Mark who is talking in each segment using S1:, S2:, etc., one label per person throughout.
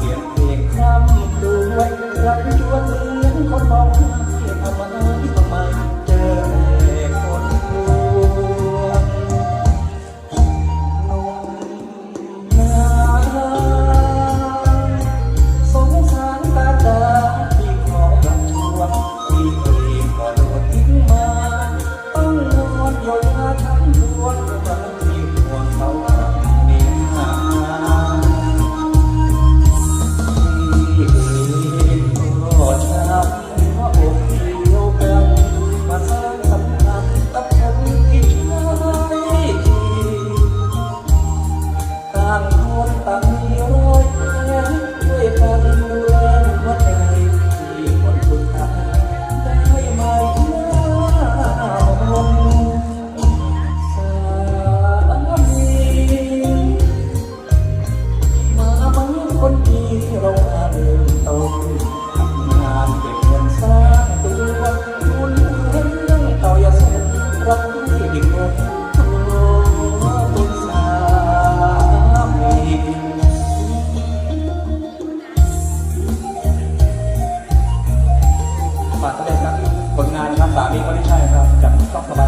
S1: Yeah. คนต่างมีร้อยแผลด้วยนดูแลหัวใจที่คนสุายได้ไหมล่ะผมสามีมาบังคนดีเราอาเดินตรงทำงานเก็บเงินสร้างตัวคุณเห็นเรื่ออย่าสนรักที่ดี บัติได้ครับผลงานครับสามีก็ไม่ใช่ครับจากต้องสบาย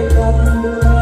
S1: Take up